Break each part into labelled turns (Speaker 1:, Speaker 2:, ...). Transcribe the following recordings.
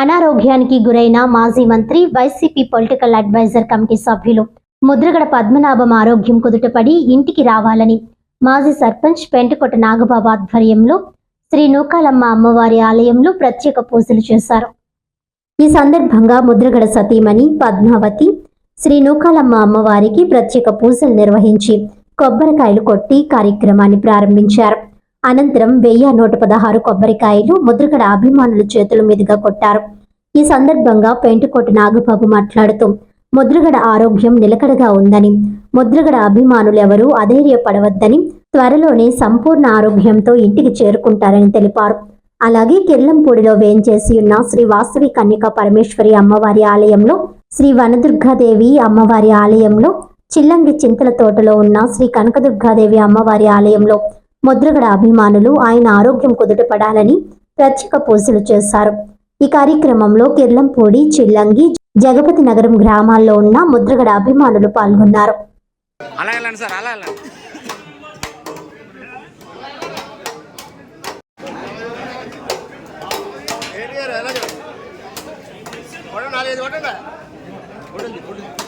Speaker 1: అనారోగ్యానికి గురైన మాజీ మంత్రి వైసీపీ పొలిటికల్ అడ్వైజర్ కమిటీ సభ్యులు ముద్రగడ పద్మనాభం ఆరోగ్యం కుదుటపడి ఇంటికి రావాలని మాజీ సర్పంచ్ పెంటకొట నాగబాబు ఆధ్వర్యంలో శ్రీ నూకాలమ్మ అమ్మవారి ఆలయంలో ప్రత్యేక పూజలు చేశారు. ఈ సందర్భంగా ముద్రగడ సతీమణి పద్మావతి శ్రీ నూకాలమ్మ అమ్మవారికి ప్రత్యేక పూజలు నిర్వహించి కొబ్బరికాయలు కొట్టి కార్యక్రమాన్ని ప్రారంభించారు. అనంతరం వెయ్యి నూట పదహారు కొబ్బరికాయలు ముద్రగడ అభిమానుల చేతుల మీదుగా కొట్టారు. ఈ సందర్భంగా పెంటుకోట నాగబాబు మాట్లాడుతూ ముద్రగడ ఆరోగ్యం నిలకడగా ఉందని ముద్రగడ అభిమానులెవరూ అధైర్యపడవద్దని త్వరలోనే సంపూర్ణ ఆరోగ్యంతో ఇంటికి చేరుకుంటారని తెలిపారు. అలాగే కిర్లంపూడిలో వేంచేసి ఉన్న శ్రీ వాసవి కన్యక పరమేశ్వరి అమ్మవారి ఆలయంలో శ్రీ వనదుర్గాదేవి అమ్మవారి ఆలయంలో చిల్లంగి చింతల తోటలో ఉన్న శ్రీ కనకదుర్గాదేవి అమ్మవారి ఆలయంలో ముద్రగడ అభిమానులు ఆయన ఆరోగ్యం కుదుటపడాలని ప్రత్యేక పూజలు చేశారు. ఈ కార్యక్రమంలో కిర్లంపూడి చిల్లంగి జగపతి నగరం గ్రామాల్లో ఉన్న ముద్రగడ అభిమానులు పాల్గొన్నారు.
Speaker 2: కొట్టండి కొట్టండి.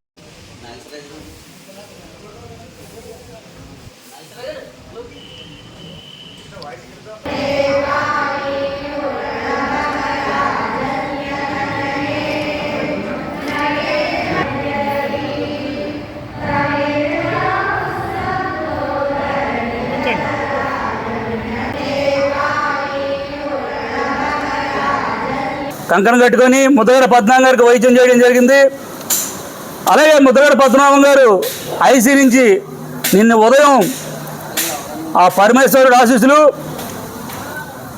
Speaker 3: కంకణం కట్టుకొని ముద్దగడ పద్మనాభం గారికి వైద్యం చేయడం జరిగింది. అలాగే ముద్దగడ పద్మనాభం గారు ఐసీ నుంచి నిన్న ఉదయం ఆ పరమేశ్వరుడు ఆశీస్సులు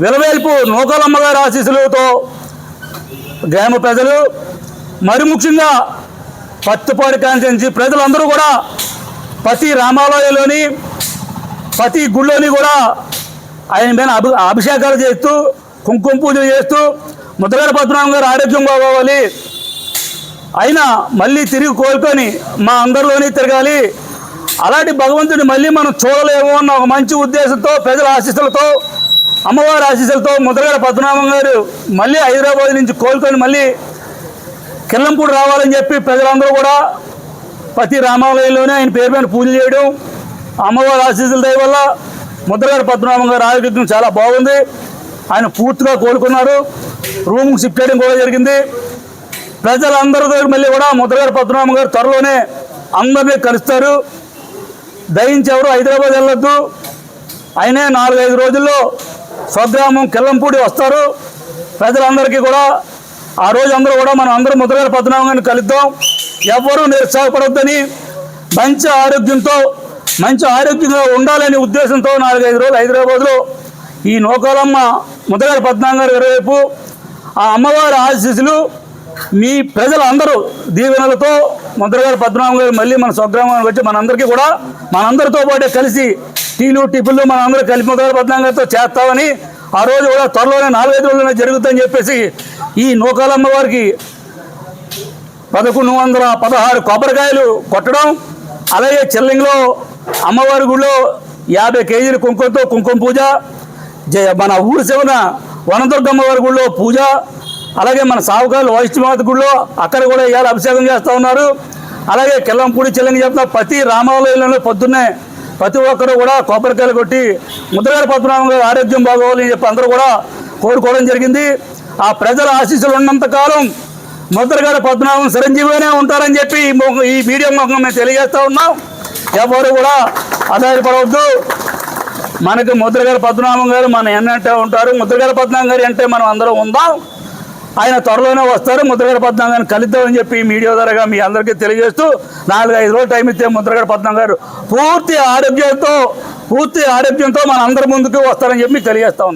Speaker 3: విలవేల్పు నూకలమ్మ గారి ఆశీస్సులతో గ్రామ ప్రజలు మరి ముఖ్యంగా పత్తిపాడు కాన్స్టిట్యున్సీ ప్రజలందరూ కూడా ప్రతి రామాలయంలోని ప్రతి గుళ్ళోని కూడా ఆయన మీద అభి అభిషేకాలు చేస్తూ కుంకుమ పూజలు చేస్తూ ముద్రగడ పద్మనాభం గారు ఆరోగ్యం బాగోవాలి. అయినా మళ్ళీ తిరిగి కోలుకొని మా అందరిలోనే తిరగాలి. అలాంటి భగవంతుని మళ్ళీ మనం చూడలేము అన్న ఒక మంచి ఉద్దేశంతో ప్రజల ఆశీస్సులతో అమ్మవారి ఆశీస్సులతో ముద్రగడ పద్మనాభం గారు మళ్ళీ హైదరాబాద్ నుంచి కోలుకొని మళ్ళీ కిల్లంపూడి రావాలని చెప్పి ప్రజలందరూ కూడా ప్రతి రామాలయంలోనే ఆయన పేరు మీద పూజ చేయడం అమ్మవారి ఆశీస్సుల దయ వల్ల ముద్రగడ పద్మనాభం గారి ఆరోగ్యం చాలా బాగుంది. ఆయన పూర్తిగా కోలుకున్నారు. రూమ్కి షిఫ్ట్ చేయడం కూడా జరిగింది. ప్రజలందరి దగ్గర మళ్ళీ కూడా ముద్రగారు పద్మనాభం గారు త్వరలోనే అందరినీ కలుస్తారు. దయించి ఎవరు హైదరాబాద్ వెళ్ళొద్దు. అయినే నాలుగైదు రోజుల్లో స్వగ్రామం కిల్లంపూడి వస్తారు. ప్రజలందరికీ కూడా ఆ రోజు అందరూ కూడా మనం అందరూ ముద్రగారు పద్మనాభం గారిని కలుద్దాం. ఎవ్వరూ నిరుత్సాహపడొద్దని మంచి ఆరోగ్యంతో మంచి ఆరోగ్యంగా ఉండాలనే ఉద్దేశంతో నాలుగైదు రోజులు హైదరాబాద్లో ఈ నూకాలమ్మ ముద్దగారి పద్నాంగారు గారి ఆ అమ్మవారి ఆశీస్సులు మీ ప్రజలందరూ దీవెనలతో ముద్రగారు పద్మనాభం గారు మళ్ళీ మన స్వగ్రామానికి వచ్చి మనందరికీ కూడా మనందరితో పాటే కలిసి టీలు టిఫిన్లు మనందరూ కలిపి ముద్రగారు పద్మనాభం గారితో చేస్తామని ఆ రోజు కూడా త్వరలోనే నాలుగైదు రోజుల్లోనే జరుగుతుందని చెప్పేసి ఈ నూకాలమ్మ వారికి పదకొండు వందల పదహారు కొబ్బరికాయలు కొట్టడం అలాగే చెల్లింగ్లో అమ్మవారి గుడిలో యాభై కేజీల కుంకుమతో కుంకుమ పూజ జయ- మన ఊరు శివన వనదుర్గమ్మ వారి గుడిలో పూజ అలాగే మన సావుకాలు వైష్ణవాత గుడిలో అక్కడ కూడా ఇవాళ అభిషేకం చేస్తూ ఉన్నారు. అలాగే కిల్లంపూడి చెల్లింగి చెప్తున్న ప్రతి రామాలయంలో పొద్దున్నే ప్రతి ఒక్కరు కూడా కొబ్బరికాయలు కొట్టి ముద్రగారి పద్మనాభం గారి ఆరోగ్యం బాగోవాలని చెప్పి అందరూ కూడా కోరుకోవడం జరిగింది. ఆ ప్రజల ఆశీస్సులు ఉన్నంతకాలం ముద్రగారి పద్మనాభం చిరంజీవిగానే ఉంటారని చెప్పి ఈ మీడియా ఈ మేము తెలియజేస్తూ ఉన్నాం. ఎవరు కూడా ఆధారపడవద్దు మనకి ముద్రగారి పద్మనాభం గారు మన ఎన్నంటే ఉంటారు. ముద్రగారి పద్మనాభం గారు అంటే మనం అందరం ఉందాం. ఆయన త్వరలోనే వస్తారు. ముద్రగడ పద్మనాభం గారిని కలుద్దామని చెప్పి మీడియా ద్వారా మీ అందరికీ తెలియజేస్తూ నాలుగు ఐదు రోజులు టైం ఇస్తే ముద్రగడ పద్మనాభం గారు పూర్తి ఆరోగ్యంతో పూర్తి ఆరోగ్యంతో మన అందరి ముందుకు వస్తారని చెప్పి తెలియజేస్తా ఉన్నాం.